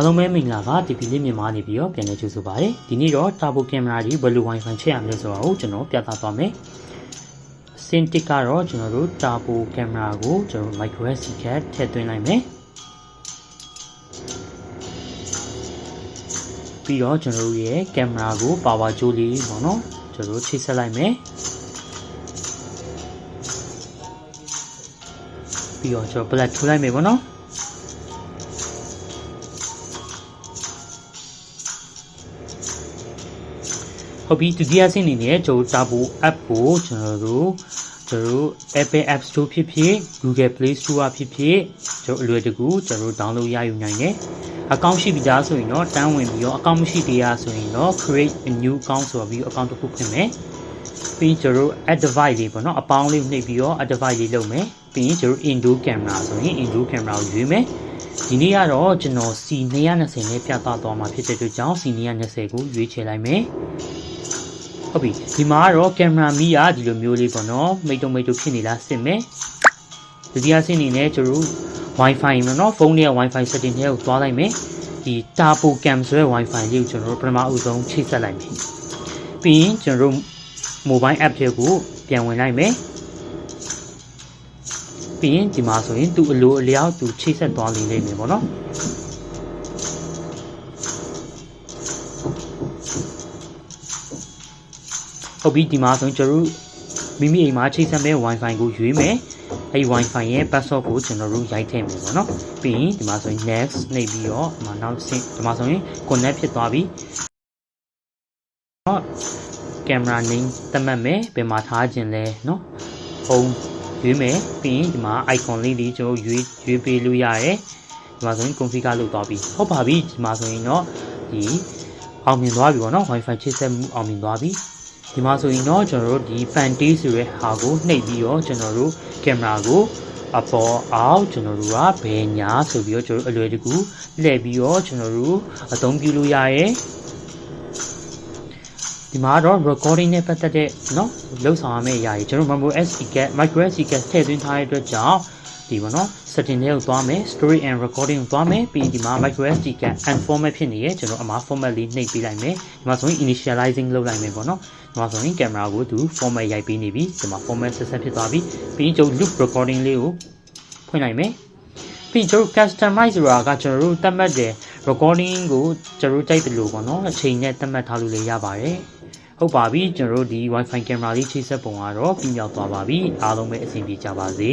အားလုံးပဲမင်္ဂလာပါ TP လေးမြန်မာနေပြီးတော့ပြန်လည်ကြိုဆိုပါရစေဒီနေ့တော့ Turbo Camera ကြီးဘယ်လို Wi-Fi ချက်ရမလဲဆိုတာကိုကျွန်တော်ပြသသွားမယ်စင်တစ်ကတော့ကျွန်တော်တို့ Turbo Camera ကိုကျွန်တော် micro SD card ထည့်သွင်းလိုက်မယ်ပြီးတော့ကျွန်တော်တို့ရဲ့ camera ကို power ကြိုးလေးပေါ့နော်ကျွန်တော်တို့ချိတ်ဆက်လိုက်မယ်ပြီးတော့ကျွန်တော် black ထိုးလိုက်မယ်ပေါ့နော် ဟုတ်ပြီဒုတိယဆင့်အနေနဲ့ကျွန်တော် Turbo app ကိုကျွန်တော်တို့ကျွန်တော်တို့ Apple App Store ဖြစ်ဖြစ် Google Play Store ဖြစ်ဖြစ်ကျွန်တော်အလွယ်တကူကျွန်တော်တို့ download ရယူနိုင်တယ်အကောင့်ရှိပြီးသားဆိုရင်တော့တန်းဝင်ပြီးတော့အကောင့်မရှိသေးရဆိုရင်တော့ create a new account ဆိုပြီးအကောင့်တစ်ခုဖွင့်မယ်ပြီးကျွန်တော်တို့ add device လေးပေါ့နော်အပေါင်းလေးနှိပ်ပြီးတော့ add device လေးလုပ်မယ်ပြီးရင်ကျွန်တော် indoor camera ဆိုရင် indoor camera ကိုရွေးမယ်ဒီနေ့ကတော့ကျွန်တော် C 220 နဲ့ပြသသွားမှာဖြစ်တဲ့အတွက်ကြောင့် C 220 ကိုရွေးချယ်လိုက်မယ် ဟုတ်ပြီဒီမှာကတော့ကင်မရာမီးရဒီလိုမျိုးလေးပေါ့နော်မိတ်တုံမိတ်တုံဖြစ်နေလားစစ်မယ်ဒုတိယဆင့်အနေနဲ့ကျွန်တော်တို့ Wi-Fi ပေါ့နော်ဖုန်းထဲက Wi-Fi setting ထဲကိုသွားလိုက်မယ်ဒီ Turbo Cam ဆိုတဲ့ Wi-Fi လေးကိုကျွန်တော်တို့ပထမအဦးဆုံးချိတ်ဆက်လိုက်မယ်ပြီးရင်ကျွန်တော်တို့ mobile app တွေကိုပြန်ဝင်လိုက်မယ်ပြီးရင်ဒီမှာဆိုရင်သူ့အလိုအလျောက်သူချိတ်ဆက်သွားလိမ့်မယ်ပေါ့နော် ဟုတ်ပြီဒီမှာဆိုကျွန်တော်တို့မိမိအိမ်မှာချိတ်ဆက်မဲ့ Wi-Fi ကိုရွေးမယ်အဲ့ Wi-Fi ရဲ့ password ကိုကျွန်တော်တို့ရိုက်ထည့်မယ်ပေါ့နော်ပြီးရင်ဒီမှာဆိုရင် next နှိပ်ပြီးတော့ဒီမှာနောက်ဆင့်ဒီမှာဆိုရင် connect ဖြစ်သွားပြီဟော camera name သတ်မှတ်မယ်ဘယ်မှာထားခြင်းလဲနော် home ရွေးမယ်ပြီးရင်ဒီမှာ icon လေးတွေကျွန်တော်ရွေးရွေးပေးလို့ရတယ်ဒီမှာဆိုရင် configure လုပ်သွားပြီဟုတ်ပါပြီဒီမှာဆိုရင်တော့ဒီအောင်မြင်သွားပြီပေါ့နော် Wi-Fi ချိတ်ဆက်မှုအောင်မြင်သွားပြီ ဒီမှာဆိုရင်တော့ကျွန်တော်တို့ဒီ Fantasy ဆိုတဲ့ဟာကိုနှိပ်ပြီးတော့ကျွန်တော်တို့ကင်မရာကိုအပေါ်အောက်ကျွန်တော်တို့ကဘယ်ညာဆိုပြီးတော့ကျွန်တော်တို့အလွယ်တကူလှည့်ပြီးတော့ကျွန်တော်တို့အသုံးပြုလို့ရရဲ့ဒီမှာတော့ recording နဲ့ပတ်သက်တဲ့เนาะလှုပ်ဆောင်ရမယ့်အရာကြီးကျွန်တော် micro SD card micro SD card ထည့်သွင်းထားတဲ့အတွက်ကြောင့် ဒီပေါ့နော် setting တွေကိုသွားမယ် story and recording ကိုသွားမယ်ပြီးရင်ဒီမှာ micro SD card and format ဖြစ်နေရဲ့ကျွန်တော်အမှား format လေးနှိပ်ပေးလိုက်မယ်ဒီမှာဆိုရင် initializing လုပ်လိုက်မယ်ပေါ့နော်ဒီမှာဆိုရင် camera ကိုသူ format ရိုက်ပေးနေပြီဒီမှာ format ဆက်ဆက်ဖြစ်သွားပြီပြီးရင်ကျွန်တော် loop recording လေးကိုဖွင့်လိုက်မယ်ပြီးရင်ကျွန်တော် customize ဆိုတာကကျွန်တော်တို့သတ်မှတ်တဲ့ recording ကိုကျွန်တော်တို့ကြိုက်တယ်လို့ပေါ့နော်အချိန်နဲ့သတ်မှတ်ထားလို့လည်းရပါတယ်ဟုတ်ပါပြီကျွန်တော်တို့ဒီ Wi-Fi camera လေးချိတ်ဆက်ပုံကတော့ပြီးရောက်သွားပါပြီအားလုံးပဲအဆင်ပြေကြပါစေ